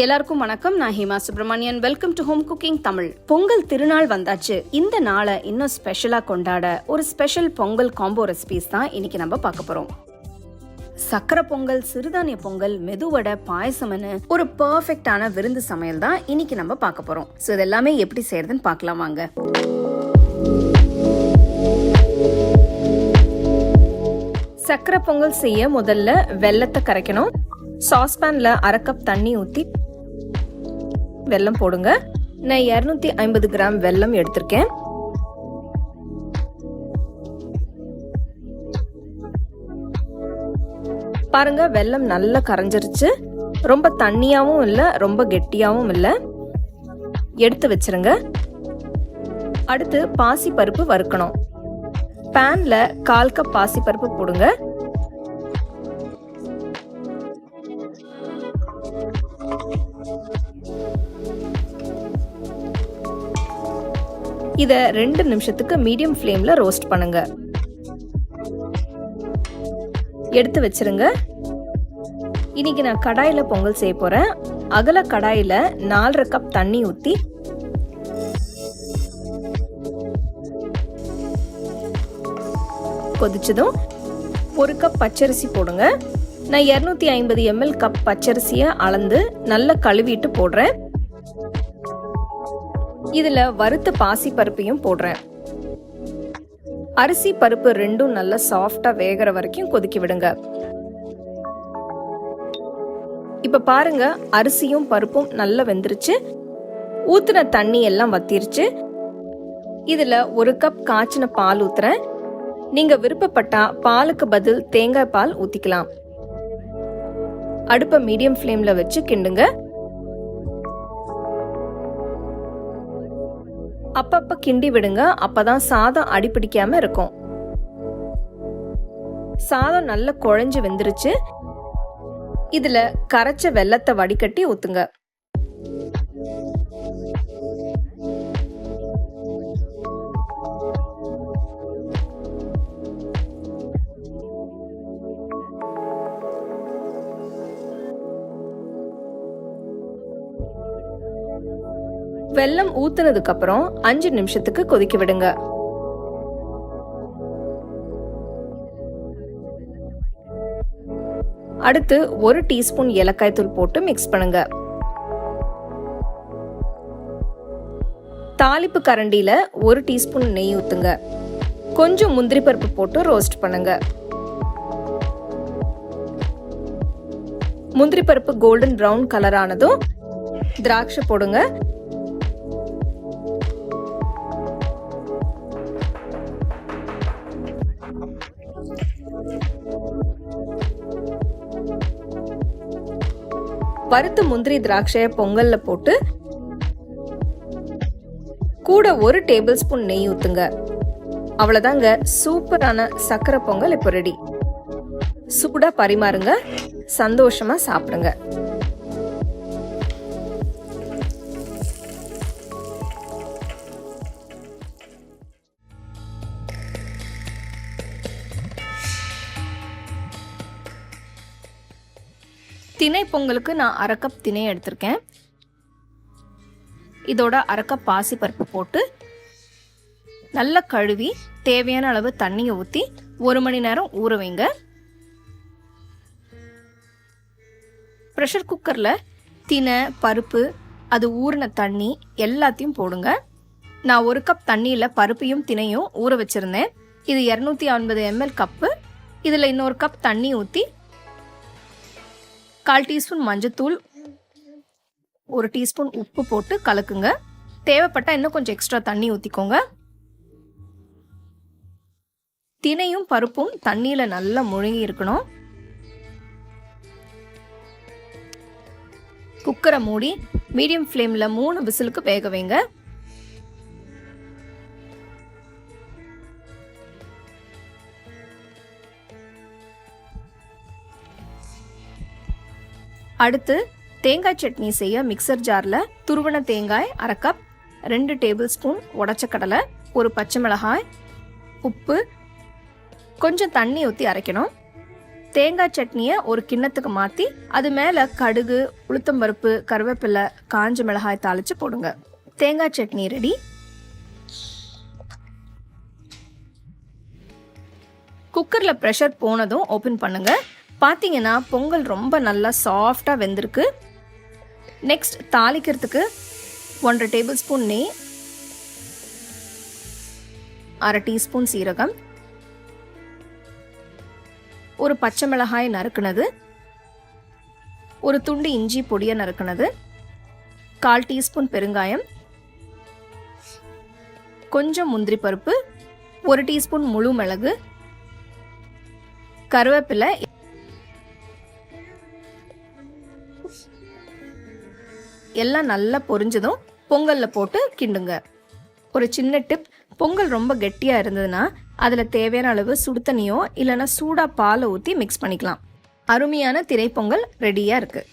எல்லாருக்கும் வணக்கம். நான் Hima Subramanian. Welcome to home cooking Tamil Pongal திருநாள் வந்தாச்சு. இந்த நாளை இன்னும் ஸ்பெஷலா கொண்டாட ஒரு ஸ்பெஷல் பொங்கல் காம்போ ரெசிபிஸ் தான் இன்னைக்கு நம்ம பார்க்க போறோம். சக்கரை பொங்கல் சிறுதானிய பொங்கல் மெதுவடை பாயசம்னு ஒரு பர்ஃபெக்டான விருந்து சமையல் தான் இன்னைக்கு நம்ம பார்க்க போறோம். ஸோ இதெல்லாமே எப்படி செய்யறதுன்னு பார்க்கலாம் வாங்க. சக்கரை பொங்கல் செய்ய முதல்ல வெல்லத்தை கரைக்கணும். சாஸ்பேன்ல அரை கப் தண்ணி ஊற்றி வெல்லம் போடுங்க. நான் இரநூத்தி ஐம்பது கிராம் வெல்லம் எடுத்திருக்கேன். பாருங்க வெல்லம் நல்லா கரைஞ்சிருச்சு. ரொம்ப தண்ணியாகவும் இல்லை ரொம்ப கெட்டியாகவும் இல்லை. எடுத்து வச்சிருங்க. அடுத்து பாசிப்பருப்பு வறுக்கணும். பேனில் கால் கப் பாசிப்பருப்பு போடுங்க. இதை ரெண்டு நிமிஷத்துக்கு மீடியம் ஃப்ளேமில் ரோஸ்ட் பண்ணுங்க. எடுத்து வச்சிருங்க. இன்னைக்கு நான் கடாயில் பொங்கல் செய்ய போகிறேன் அகல கடாயில் நாலரை கப் தண்ணி ஊற்றி கொதிச்சதும் ஒரு கப் பச்சரிசி போடுங்க. நான் இரநூத்தி ஐம்பது எம்எல் கப் பச்சரிசியை அளந்து நல்லா கழுவிட்டு போடுறேன். இதில் வறுத்த பாசி பருப்பையும் போடுறேன். அரிசி பருப்பு ரெண்டும் நல்லா சாஃப்டாக வேகிற வரைக்கும் கொதிக்க விடுங்க. இப்போ பாருங்க அரிசியும் பருப்பும் நல்லா வெந்துருச்சு. ஊத்துன தண்ணி எல்லாம் வத்திருச்சு. இதில் ஒரு கப் காய்ச்சின பால் ஊத்துறேன். நீங்கள் விருப்பப்பட்டா பாலுக்கு பதில் தேங்காய் பால் ஊற்றிக்கலாம் அடுப்பை மீடியம் ஃப்ளேமில் வச்சு கிண்டுங்க. அப்பப்ப கிண்டி விடுங்க. அப்பதான் சாதம் அடிப்பிடிக்காம இருக்கும். சாதம் நல்லா குழஞ்சு வெந்துருச்சு. இதுல கரைச்ச வெள்ளத்தை வடிகட்டி ஊத்துங்க. வெல்லம் ஊத்துனதுக்கு அப்புறம் அஞ்சு நிமிஷத்துக்கு கொதிக்க விடுங்க. அடுத்து ஒரு டீஸ்பூன் ஏலக்காய் தூள் போட்டு மிக்ஸ் பண்ணுங்க. தாளிப்பு கரண்டியில ஒரு டீஸ்பூன் நெய் ஊத்துங்க. கொஞ்சம் முந்திரி பருப்பு போட்டு ரோஸ்ட் பண்ணுங்க. முந்திரி பருப்பு கோல்டன் ப்ரௌன் கலர் ஆனதும் திராட்சை போடுங்க. வறுத்த முந்திரி திராட்சைய பொங்கல்ல போட்டு கூட ஒரு டேபிள் ஸ்பூன் நெய் ஊத்துங்க. அவ்வளவுதாங்க. சூப்பரான சக்கரை பொங்கல் இப்போ ரெடி சூடா பரிமாறுங்க. சந்தோஷமா சாப்பிடுங்க. திணை பொங்கலுக்கு நான் அரை கப் திணை எடுத்திருக்கேன். இதோட அரை கப் பாசி பருப்பு போட்டு நல்லா கழுவி தேவையான அளவு தண்ணியை ஊற்றி ஒரு மணி நேரம் ஊற வைங்க. ப்ரெஷர் குக்கரில் தினை பருப்பு அது ஊறின தண்ணி எல்லாத்தையும் போடுங்க. நான் ஒரு கப் தண்ணியில் பருப்பையும் தினையும் ஊற வச்சுருந்தேன். இது இரநூத்தி ஐம்பது எம்எல் கப்பு இதில் இன்னொரு கப் தண்ணி ஊற்றி கால் டீஸ்பூன் மஞ்சத்தூள் ஒரு டீஸ்பூன் உப்பு போட்டு கலக்குங்க. தேவைப்பட்டால் இன்னும் கொஞ்சம் எக்ஸ்ட்ரா தண்ணி ஊற்றிக்கோங்க தினையும் பருப்பும் தண்ணியில் நல்லா முழுங்கி இருக்கணும். குக்கரை மூடி மீடியம் ஃப்ளேமில் மூணு விசிலுக்கு வேக வைங்க. அடுத்து தேங்காய் சட்னி செய்ய மிக்சர் ஜாரில் துருவன தேங்காய் அரை கப் ரெண்டு டேபிள் ஸ்பூன் உடச்ச கடலை ஒரு பச்சை மிளகாய் உப்பு கொஞ்சம் தண்ணி ஊற்றி அரைக்கணும். தேங்காய் சட்னியை ஒரு கிண்ணத்துக்கு மாற்றி அது மேலே கடுகு உளுத்தம்பருப்பு கருவேப்பிலை காஞ்ச மிளகாய் தாளித்து போடுங்க. தேங்காய் சட்னி ரெடி குக்கரில் ப்ரெஷர் போனதும் ஓப்பன் பண்ணுங்கள் பார்த்தீங்கன்னா பொங்கல் ரொம்ப நல்லா சாஃப்டாக வெந்திருக்கு. நெக்ஸ்ட் தாளிக்கிறதுக்கு ஒன்றரை டேபிள் ஸ்பூன் நெய் அரை டீஸ்பூன் சீரகம் ஒரு பச்சை மிளகாய் நறுக்குனது ஒரு துண்டு இஞ்சி பொடியை நறுக்குனது கால் டீஸ்பூன் பெருங்காயம் கொஞ்சம் முந்திரி பருப்பு ஒரு டீஸ்பூன் முழு மிளகு கருவேப்பிலை எல்லாம் நல்லா பொரிஞ்சதும் பொங்கலில் போட்டு கிண்டுங்க. ஒரு சின்ன டிப் பொங்கல் ரொம்ப கெட்டியாக இருந்ததுன்னா அதில் தேவையான அளவு சுடு தண்ணியோ இல்லைன்னா சூடாக பாலை ஊற்றி மிக்ஸ் பண்ணிக்கலாம். அருமையான திரைப்பொங்கல் ரெடியாக இருக்குது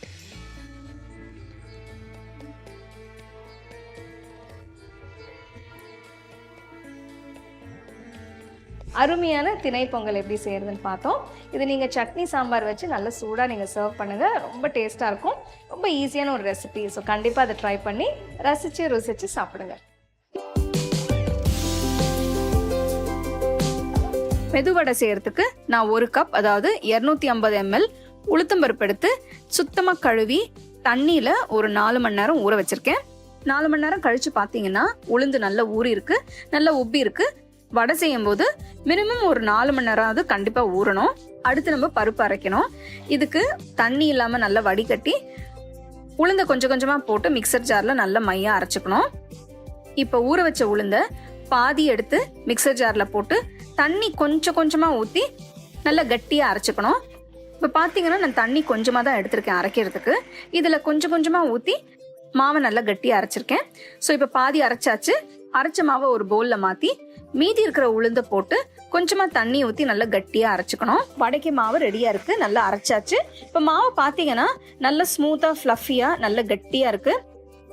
அருமையான திணை பொங்கல் எப்படி செய்கிறதுன்னு பார்த்தோம். இது நீங்கள் சட்னி சாம்பார் வச்சு நல்ல சூடாக நீங்கள் சர்வ் பண்ணுங்கள் ரொம்ப டேஸ்ட்டாக இருக்கும். ரொம்ப ஈஸியான ஒரு ரெசிபி ஸோ கண்டிப்பாக அதை ட்ரை பண்ணி ரசித்து ருசித்து சாப்பிடுங்க. மெதுவடை செய்கிறதுக்கு நான் ஒரு கப் அதாவது இரநூத்தி ஐம்பது எம்எல் உளுத்தம்பருப்பு எடுத்து சுத்தமாக கழுவி தண்ணியில் ஒரு நாலு மணி நேரம் ஊற வச்சுருக்கேன். நாலு மணி நேரம் கழித்து பார்த்தீங்கன்னா உளுந்து நல்லா ஊறி இருக்கு நல்லா உப்பி இருக்குது வடை செய்யும் போது மினிமம் ஒரு நாலு மணி நேரம் கண்டிப்பாக ஊறணும். அடுத்து நம்ம பருப்பு அரைக்கணும். இதுக்கு தண்ணி இல்லாமல் நல்லா வடிகட்டி உளுந்த கொஞ்சம் கொஞ்சமாக போட்டு மிக்சர் ஜாரில் நல்லா மையாக அரைச்சிக்கணும். இப்போ ஊற வச்ச உளுந்த பாதி எடுத்து மிக்சர் ஜாரில் போட்டு தண்ணி கொஞ்சம் கொஞ்சமாக ஊற்றி நல்லா கட்டியாக அரைச்சிக்கணும். இப்போ பார்த்தீங்கன்னா நான் தண்ணி கொஞ்சமாக தான் எடுத்திருக்கேன் அரைக்கிறதுக்கு. இதில் கொஞ்சம் கொஞ்சமாக ஊற்றி மாவை நல்லா கட்டியாக அரைச்சிருக்கேன். ஸோ இப்போ பாதி அரைச்சாச்சு. அரைச்ச மாவை ஒரு பவுலில் மாற்றி மீதி இருக்கிற உளுந்த போட்டு கொஞ்சமாக தண்ணி ஊற்றி நல்லா கட்டியாக அரைச்சிக்கணும். வடைக்கு மாவு ரெடியாக இருக்குது நல்லா அரைச்சாச்சு. இப்போ மாவு பார்த்தீங்கன்னா நல்லா ஸ்மூத்தாக ஃப்ளஃபியா நல்லா கட்டியாக இருக்குது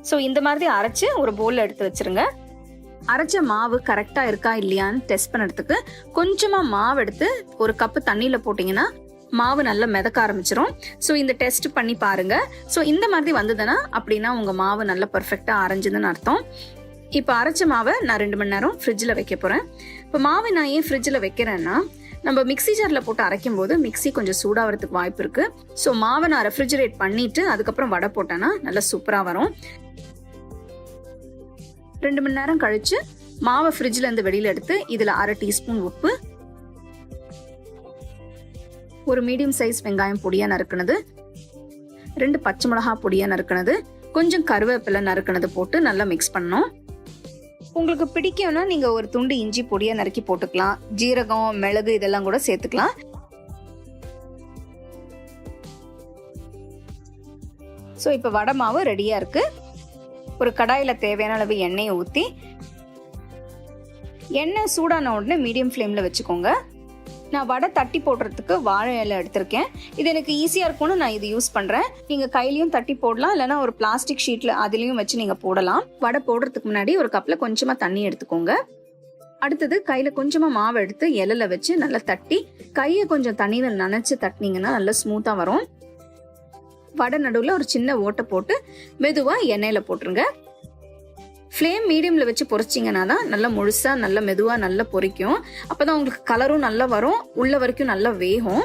ஸோ இந்த மாதிரி அரைச்சு ஒரு பவுலில் எடுத்து வச்சிருங்க. அரைச்ச மாவு கரெக்டாக இருக்கா இல்லையான்னு டெஸ்ட் பண்ணுறதுக்கு கொஞ்சமாக மாவு எடுத்து ஒரு கப்பு தண்ணியில் போட்டிங்கன்னா மாவு நல்லா மிதக்க ஆரம்பிச்சிரும். ஸோ இந்த டெஸ்ட் பண்ணி பாருங்க. ஸோ இந்த மாதிரி வந்ததுன்னா அப்படின்னா உங்கள் மாவு நல்லா பர்ஃபெக்டாக அரைஞ்சதுன்னு அர்த்தம். இப்போ அரைச்ச மாவை நான் ரெண்டு மணி நேரம் ஃப்ரிட்ஜில் வைக்க போகிறேன் இப்போ மாவை நான் ஏன் ஃப்ரிட்ஜில் வைக்கிறேன்னா நம்ம மிக்சி ஜாரில் போட்டு அரைக்கும் போது மிக்சி கொஞ்சம் சூடாகிறதுக்கு வாய்ப்பு இருக்குது ஸோ மாவை நான் ரெஃப்ரிஜரேட் பண்ணிவிட்டு அதுக்கப்புறம் வடை போட்டேன்னா நல்லா சூப்பராக வரும். ரெண்டு மணி நேரம் கழித்து மாவை ஃப்ரிட்ஜில் இருந்து வெளியில் எடுத்து இதில் அரை டீஸ்பூன் உப்பு ஒரு மீடியம் சைஸ் வெங்காயம் பொடியாக நறுக்கினது ரெண்டு பச்சை மிளகா பொடியாக நறுக்கினது கொஞ்சம் கருவேப்பிலை நறுக்கினது போட்டு நல்லா மிக்ஸ் பண்ணோம் உங்களுக்கு பிடிக்கும்னா நீங்கள் ஒரு துண்டு இஞ்சி பொடியை நறுக்கி போட்டுக்கலாம். ஜீரகம் மிளகு இதெல்லாம் கூட சேர்த்துக்கலாம். ஸோ இப்போ வடை மாவு ரெடியாக இருக்குது ஒரு கடாயில் தேவையான அளவு எண்ணெயை ஊற்றி எண்ணெய் சூடான உடனே மீடியம் ஃப்ளேமில் வச்சுக்கோங்க. நான் வடை தட்டி போடுறதுக்கு வாழை இலை எடுத்திருக்கேன். இது எனக்கு ஈஸியாக இருக்கும்னு நான் இது யூஸ் பண்ணுறேன் நீங்கள் கையிலையும் தட்டி போடலாம். இல்லைனா ஒரு பிளாஸ்டிக் ஷீட்டில் அதுலேயும் வச்சு நீங்கள் போடலாம். வடை போடுறதுக்கு முன்னாடி ஒரு கப்பில் கொஞ்சமாக தண்ணி எடுத்துக்கோங்க. அடுத்தது கையில் கொஞ்சமாக மாவு எடுத்து இலையில வச்சு நல்லா தட்டி கையை கொஞ்சம் தண்ணியில் நனைச்சி தட்டினீங்கன்னா நல்லா ஸ்மூத்தாக வரும். வடை நடுவில் ஒரு சின்ன ஓட்டை போட்டு மெதுவாக எண்ணெயில் போட்டுருங்க. ஃப்ளேம் மீடியமில் வச்சு பொறிச்சிங்கன்னா தான் நல்லா முழுசாக நல்லா மெதுவாக நல்லா பொரிக்கும் அப்போ தான் உங்களுக்கு கலரும் நல்லா வரும். உள்ள வரைக்கும் நல்லா வேகும்.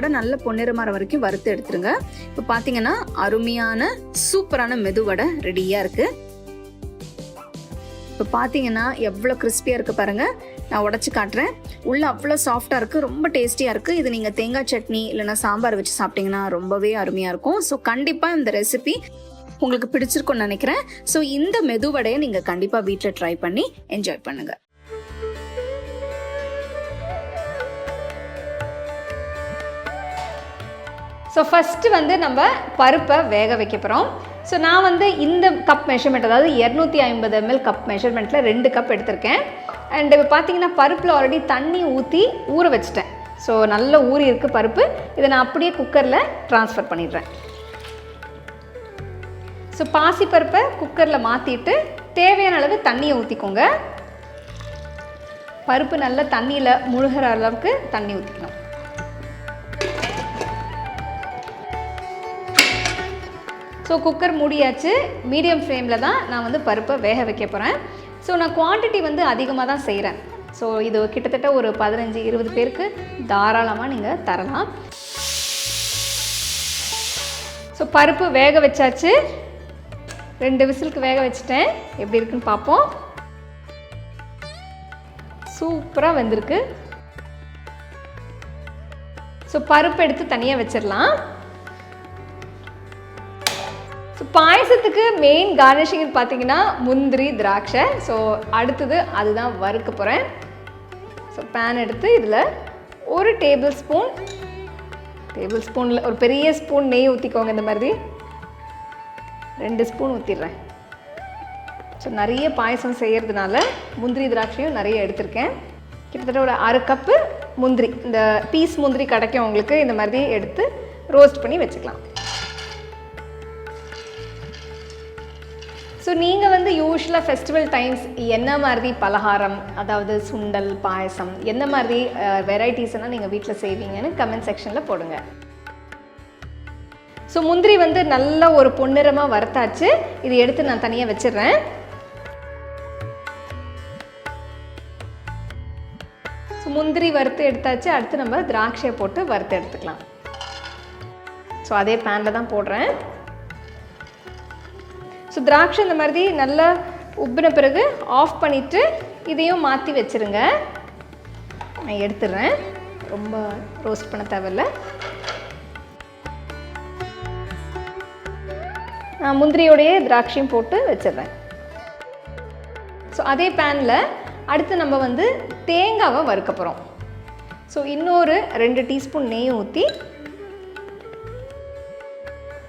வடை நல்ல பொன்னிறமாற வரைக்கும் வறுத்து எடுத்துருங்க. இப்போ பார்த்தீங்கன்னா அருமையான சூப்பரான மெதுவடை ரெடியாக இருக்கு. இப்போ பார்த்தீங்கன்னா எவ்வளோ கிறிஸ்பியாக இருக்கு பாருங்க. நான் உடச்சி காட்டுறேன். உள்ளே அவ்வளோ சாஃப்டாக இருக்குது ரொம்ப டேஸ்டியாக இருக்குது இது நீங்கள் தேங்காய் சட்னி இல்லைனா சாம்பார் வச்சு சாப்பிட்டீங்கன்னா ரொம்பவே அருமையாக இருக்கும். ஸோ கண்டிப்பாக இந்த ரெசிபி உங்களுக்கு பிடிச்சிருக்கும்னு நினைக்கிறேன். ஸோ இந்த மெதுவடையை நீங்கள் கண்டிப்பாக வீட்டில் ட்ரை பண்ணி என்ஜாய் பண்ணுங்கள் ஸோ ஃபஸ்ட்டு வந்து நம்ம பருப்பை வேக வைக்க போகிறோம் ஸோ நான் வந்து இந்த கப் மெஷர்மெண்ட் அதாவது இரநூத்தி ஐம்பது எம்எல் கப் மெஷர்மெண்ட்டில் ரெண்டு கப் எடுத்திருக்கேன். அண்ட் இப்போ பார்த்தீங்கன்னா பருப்பில் ஆல்ரெடி தண்ணி ஊற்றி ஊற வச்சிட்டேன். ஸோ நல்ல ஊறி இருக்குது பருப்பு. இதை நான் அப்படியே குக்கரில் ட்ரான்ஸ்ஃபர் பண்ணிடுறேன். ஸோ பாசிப்பருப்பை குக்கரில் மாற்றிட்டு தேவையான அளவு தண்ணியை ஊற்றிக்கோங்க பருப்பு நல்லா தண்ணியில் முழுகிற அளவுக்கு தண்ணி ஊற்றிக்கணும் ஸோ குக்கர் மூடியாச்சு. மீடியம் ஃப்ளேமில் தான் நான் வந்து பருப்பை வேக வைக்க போகிறேன் ஸோ நான் குவான்டிட்டி வந்து அதிகமாக தான் செய்கிறேன் ஸோ இது கிட்டத்தட்ட ஒரு பதினஞ்சு இருபது பேருக்கு தாராளமாக நீங்கள் தரலாம். ஸோ பருப்பு வேக வச்சாச்சு. ரெண்டு விசிலுக்கு வேக வச்சுட்டேன். எப்படி இருக்குன்னு பார்ப்போம். சூப்பராக வந்திருக்கு. ஸோ பருப்பு எடுத்து தனியாக வச்சிடலாம். பாயசத்துக்கு மெயின் கார்னிஷிங் பார்த்தீங்கன்னா முந்திரி திராட்சை. ஸோ அடுத்தது அதுதான் வறுக்க போகிறேன் ஸோ பேன் எடுத்து இதில் ஒரு டேபிள் ஸ்பூன் டேபிள் ஸ்பூனில் ஒரு பெரிய ஸ்பூன் நெய் ஊற்றிக்கோங்க இந்த மாதிரி. ரெண்டு ஸ்பூன் ஊற்றிடுறேன் ஸோ நிறைய பாயசம் செய்கிறதுனால முந்திரி திராட்சையும் நிறைய எடுத்திருக்கேன். கிட்டத்தட்ட ஒரு அரை கப்பு முந்திரி இந்த பீஸ் முந்திரி கிடைக்கும் உங்களுக்கு இந்த மாதிரி எடுத்து ரோஸ்ட் பண்ணி வச்சுக்கலாம். ஸோ நீங்கள் வந்து யூஸ்வலாக ஃபெஸ்டிவல் டைம்ஸ் என்ன மாதிரி பலகாரம் அதாவது சுண்டல் பாயசம் என்ன மாதிரி வெரைட்டிஸ்னால் நீங்கள் வீட்டில் செய்வீங்கன்னு கமெண்ட் செக்ஷனில் போடுங்க. ஸோ முந்திரி வந்து நல்ல ஒரு பொன்னிறமாக வறுத்தாச்சு. இது எடுத்து நான் தனியாக வச்சிடுறேன். ஸோ முந்திரி வறுத்து எடுத்தாச்சு. அடுத்து நம்ம திராட்சையை போட்டு வறுத்து எடுத்துக்கலாம். ஸோ அதே பேனில் தான் போடுறேன். ஸோ திராட்சை இந்த மாதிரி நல்லா உப்பின பிறகு ஆஃப் பண்ணிவிட்டு இதையும் மாற்றி வச்சுருங்க. நான் எடுத்துடுறேன் ரொம்ப ரோஸ்ட் பண்ண தேவையில்ல. நான் முந்திரியோடைய திராட்சையும் போட்டு வச்சிடுறேன். ஸோ அதே பேனில் அடுத்து நம்ம வந்து தேங்காவை வறுக்க போகிறோம் ஸோ இன்னொரு ரெண்டு டீஸ்பூன் நெய் ஊற்றி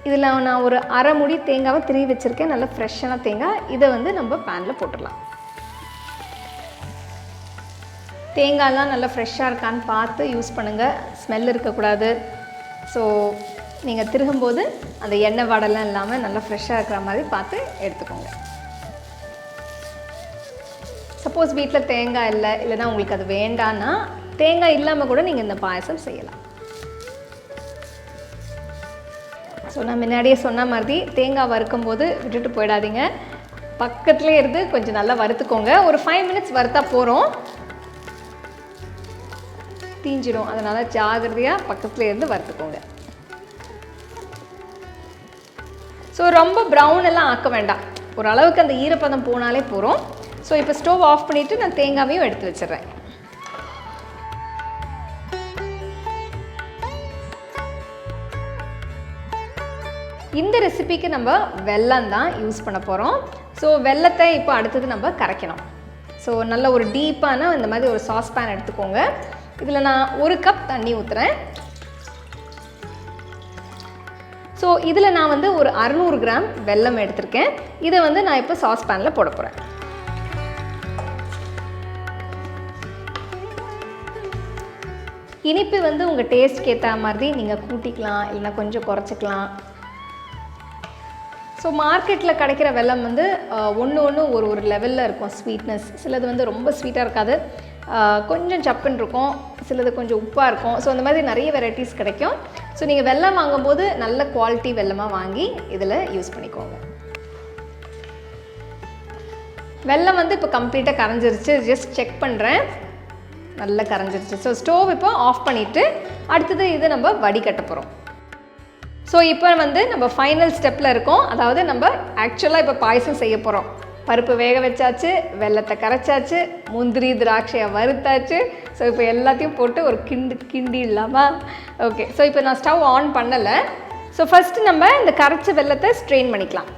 இதில் நான் ஒரு அரை முடி தேங்காவை திருவி வச்சுருக்கேன். நல்ல ஃப்ரெஷ்ஷான தேங்காய். இதை வந்து நம்ம பேனில் போட்டுடலாம். தேங்காய்லாம் நல்லா ஃப்ரெஷ்ஷாக இருக்கான்னு பார்த்து யூஸ் பண்ணுங்கள் ஸ்மெல் இருக்கக்கூடாது. ஸோ நீங்கள் திருகும்போது அந்த எண்ணெய் வடலாம் இல்லாமல் நல்லா ஃப்ரெஷ்ஷாக இருக்கிற மாதிரி பார்த்து எடுத்துக்கோங்க. சப்போஸ் வீட்டில் தேங்காய் இல்லை இல்லைன்னா உங்களுக்கு அது வேண்டான்னா தேங்காய் இல்லாமல் கூட நீங்கள் இந்த பாயசம் செய்யலாம். ஸோ நான் முன்னாடியே சொன்ன மாதிரி தேங்காய் வறுக்கும் போது விட்டுட்டு போயிடாதீங்க. பக்கத்துலேயே இருந்து கொஞ்சம் நல்லா வறுத்துக்கோங்க. ஒரு ஃபைவ் மினிட்ஸ் வறுத்தா போகிறோம் தீஞ்சிடும் அதனால் ஜாகிரதையாக பக்கத்துலேயே இருந்து வறுத்துக்கோங்க. ஸோ ரொம்ப ப்ரௌன் எல்லாம் ஆக்க வேண்டாம். ஓரளவுக்கு அந்த ஈரப்பதம் போனாலே போகிறோம் ஸோ இப்போ ஸ்டவ் ஆஃப் பண்ணிவிட்டு நான் தேங்காவையும் எடுத்து வச்சிடுறேன். இந்த ரெசிபிக்கு நம்ம வெல்லம் தான் யூஸ் பண்ண போகிறோம் ஸோ வெல்லத்தை இப்போ அடுத்தது நம்ம கரைக்கணும். ஸோ நல்ல ஒரு டீப்பான இந்த மாதிரி ஒரு சாஸ் பேன் எடுத்துக்கோங்க. இதில் நான் ஒரு கப் தண்ணி ஊற்றுறேன் ஸோ இதில் நான் வந்து ஒரு அறநூறு கிராம் வெல்லம் எடுத்திருக்கேன். இதை வந்து நான் இப்போ சாஸ் பேனில் போட போகிறேன் இனிப்பு வந்து உங்கள் டேஸ்ட்க்கு ஏற்ற மாதிரி நீங்கள் கூட்டிக்கலாம் இல்லைன்னா கொஞ்சம் குறைச்சிக்கலாம். ஸோ மார்க்கெட்டில் கிடைக்கிற வெல்லம் வந்து ஒன்று ஒன்று ஒரு ஒரு லெவலில் இருக்கும். ஸ்வீட்னஸ் சிலது வந்து ரொம்ப ஸ்வீட்டாக இருக்காது. கொஞ்சம் சப்புன்னு இருக்கும். சிலது கொஞ்சம் உப்பாக இருக்கும். ஸோ அந்த மாதிரி நிறைய வெரைட்டிஸ் கிடைக்கும். ஸோ நீங்கள் வெல்லம் வாங்கும்போது நல்ல குவாலிட்டி வெல்லமாக வாங்கி இதில் யூஸ் பண்ணிக்கோங்க. வெல்லம் வந்து இப்போ கம்ப்ளீட்டாக கரைஞ்சிருச்சு. ஜஸ்ட் செக் பண்ணுறேன் நல்லா கரைஞ்சிருச்சு. ஸோ ஸ்டோவ் இப்போ ஆஃப் பண்ணிவிட்டு அடுத்தது இது நம்ம வடிகட்ட போகிறோம் ஸோ இப்போ வந்து நம்ம ஃபைனல் ஸ்டெப்பில் இருக்கோம். அதாவது நம்ம ஆக்சுவலாக இப்போ பாயசம் செய்ய போகிறோம் பருப்பு வேக வச்சாச்சு வெள்ளத்தை கரைச்சாச்சு முந்திரி திராட்சையை வறுத்தாச்சு. ஸோ இப்போ எல்லாத்தையும் போட்டு ஒரு கிண்டு கிண்டி இல்லாமல் ஓகே ஸோ இப்போ நான் ஸ்டவ் ஆன் பண்ணலை. ஸோ ஃபஸ்ட்டு நம்ம இந்த கரைச்ச வெள்ளத்தை ஸ்ட்ரெயின் பண்ணிக்கலாம்.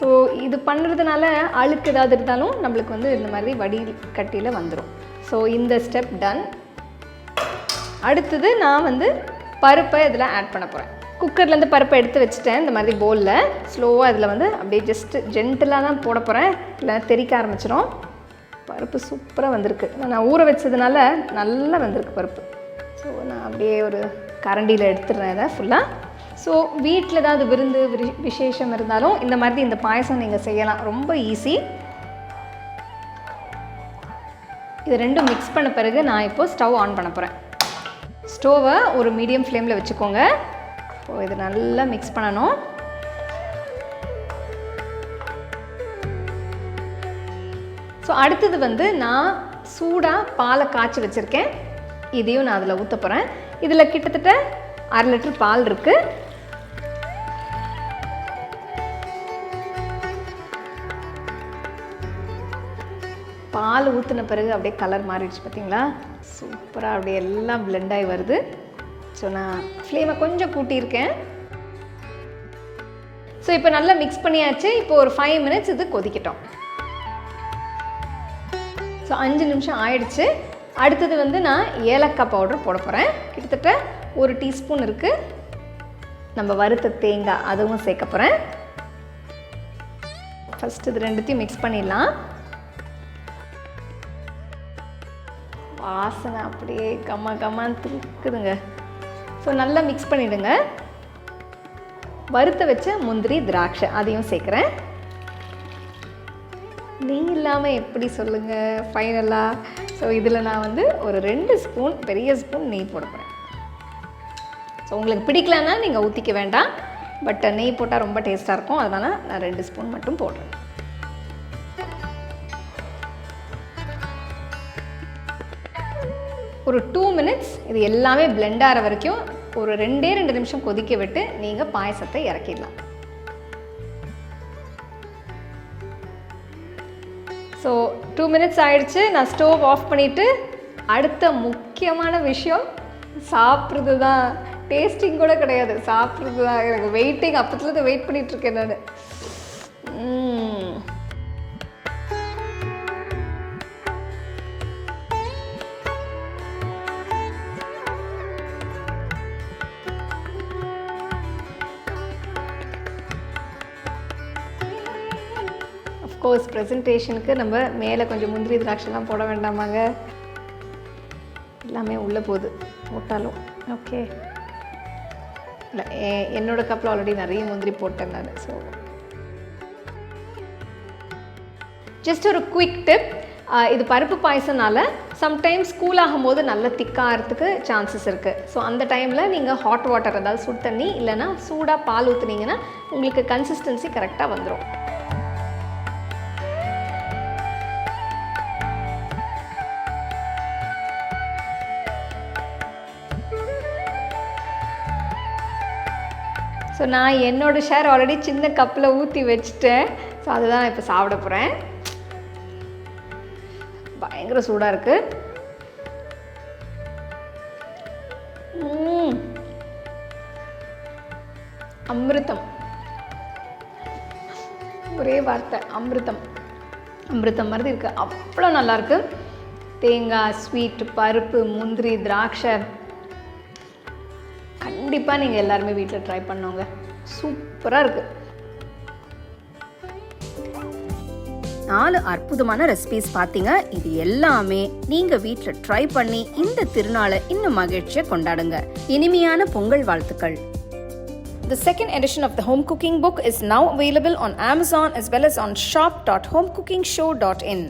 ஸோ இது பண்ணுறதுனால அழுக்கு ஏதாவது இருந்தாலும் நம்மளுக்கு வந்து இந்த மாதிரி வடி கட்டியில் வந்துடும் ஸோ இந்த ஸ்டெப் டன் அடுத்தது நான் வந்து பருப்பை இதில் ஆட் பண்ண போகிறேன் குக்கர்லேருந்து பருப்பை எடுத்து வச்சுட்டேன் இந்த மாதிரி போலில் ஸ்லோவாக இதில் வந்து அப்படியே ஜஸ்ட்டு ஜென்டலாக தான் போட போகிறேன் இல்லை தெறிக்க ஆரம்பிச்சிடும் பருப்பு சூப்பராக வந்திருக்கு. நான் ஊற வச்சதுனால நல்லா வந்திருக்கு பருப்பு. ஸோ நான் அப்படியே ஒரு கரண்டியில் எடுத்துடுறேன் இதை ஃபுல்லாக ஸோ வீட்டில் ஏதாவது விருந்து விரி- விசேஷம் இருந்தாலும் இந்த மாதிரி இந்த பாயசம் நீங்கள் செய்யலாம். ரொம்ப ஈஸி இது ரெண்டும் மிக்ஸ் பண்ண பிறகு நான் இப்போ ஸ்டவ் ஆன் பண்ண போகிறேன் ஸ்டோவை ஒரு மீடியம் ஃப்ளேமில் வச்சுக்கோங்க. இப்போ இது நல்லா மிக்ஸ் பண்ணணும். ஸோ அடுத்தது வந்து நான் சூடாக பாலை காய்ச்சி வச்சுருக்கேன். இதையும் நான் அதில் ஊற்ற போகிறேன் இதில் கிட்டத்தட்ட அரை லிட்டர் பால் இருக்குது பால் ஊற்றின பிறகு அப்படியே கலர் மாறிடுச்சு பார்த்தீங்களா? சூப்பராக அப்படியே எல்லாம் ப்ளெண்ட் ஆகி வருது. ஸோ நான் ஃப்ளேமை கொஞ்சம் கூட்டியிருக்கேன். ஸோ இப்போ நல்லா மிக்ஸ் பண்ணியாச்சு. இப்போ ஒரு ஃபைவ் மினிட்ஸ் இது கொதிக்கட்டும். ஸோ அஞ்சு நிமிஷம் ஆயிடுச்சு. அடுத்தது வந்து நான் ஏலக்காய் பவுடர் போட போகிறேன் கிட்டத்தட்ட ஒரு டீஸ்பூன் இருக்குது நம்ம வறுத்த தேங்காய் அதுவும் சேர்க்க போகிறேன் ஃபஸ்ட்டு இது ரெண்டுத்தையும் மிக்ஸ் பண்ணிடலாம். வாசனை அப்படியே கம்ம கம்மான்னு திருக்குதுங்க ஸோ நல்லா மிக்ஸ் பண்ணிவிடுங்க வறுத்த வச்ச முந்திரி திராட்சை அதையும் சேர்க்குறேன். நெய் இல்லாமல் எப்படி சொல்லுங்கள் ஃபைனலாக ஸோ இதில் நான் வந்து ஒரு ரெண்டு ஸ்பூன் பெரிய ஸ்பூன் நெய் போட போகிறேன் ஸோ உங்களுக்கு பிடிக்கலன்னா நீங்கள் ஊற்றிக்க வேண்டாம். பட் நெய் போட்டால் ரொம்ப டேஸ்ட்டாக இருக்கும். அதனால் நான் ரெண்டு ஸ்பூன் மட்டும் போடுறேன். ஒரு டூ மினிட்ஸ் இது எல்லாமே பிளெண்ட் ஆகிற வரைக்கும் ஒரு ரெண்டே ரெண்டு நிமிஷம் கொதிக்க விட்டு நீங்கள் பாயசத்தை இறக்கிடலாம். ஸோ டூ மினிட்ஸ் ஆயிடுச்சு. நான் ஸ்டோவ் ஆஃப் பண்ணிவிட்டு அடுத்த முக்கியமான விஷயம் சாப்பிட்றது தான் டேஸ்டிங் கூட கிடையாது. சாப்பிட்றது தான் எனக்கு வெயிட்டிங் அப்பத்துலேருந்து வெயிட் பண்ணிகிட்ருக்கேன் இருக்கேன் நான். கோர்ஸ் ப்ரெசன்டேஷனுக்கு நம்ம மேலே கொஞ்சம் முந்திரி திராட்சைலாம் போட வேண்டாமாங்க? எல்லாமே உள்ளே போகுது போட்டாலும். ஓகே இல்லை என்னோடய கப்பில் ஆல்ரெடி நிறைய முந்திரி போட்டேன் நான் ஸோ ஜஸ்ட் ஒரு குயிக் டிப் இது பருப்பு பாயசனால் சம்டைம்ஸ் கூல் ஆகும்போது நல்ல திக்காகிறதுக்கு சான்சஸ் இருக்குது ஸோ அந்த டைமில் நீங்கள் ஹாட் வாட்டர் அதாவது சுடு தண்ணி இல்லைன்னா சூடாக பால் ஊற்றுனீங்கன்னா உங்களுக்கு கன்சிஸ்டன்சி கரெக்டாக வந்துடும் ஸோ நான் என்னோட ஷேர் ஆல்ரெடி சின்ன கப்பில் ஊற்றி வச்சுட்டேன். ஸோ அதுதான் இப்போ சாப்பிட போகிறேன் பயங்கர சூடாக இருக்குது அமிர்தம். ஒரே வார்த்தை அமிர்தம். அமிர்தம் மாதிரி இருக்குது அவ்வளோ நல்லாயிருக்கு தேங்காய் ஸ்வீட் பருப்பு முந்திரி திராட்சை. கண்டிப்பாக நீங்கள் எல்லாருமே வீட்டில் ட்ரை பண்ணுங்க. சூப்பராக இருக்குது நாலு அற்புதமான ரெசிபிஸ் பார்த்தீங்க இது எல்லாமே நீங்கள் வீட்டில் ட்ரை பண்ணி இந்த திருநாளை இன்னும் மகிழ்ச்சியை கொண்டாடுங்க. இனிமையான பொங்கல் வாழ்த்துக்கள். The second edition of the home cooking book is now available on Amazon as well as on shop.homecookingshow.in.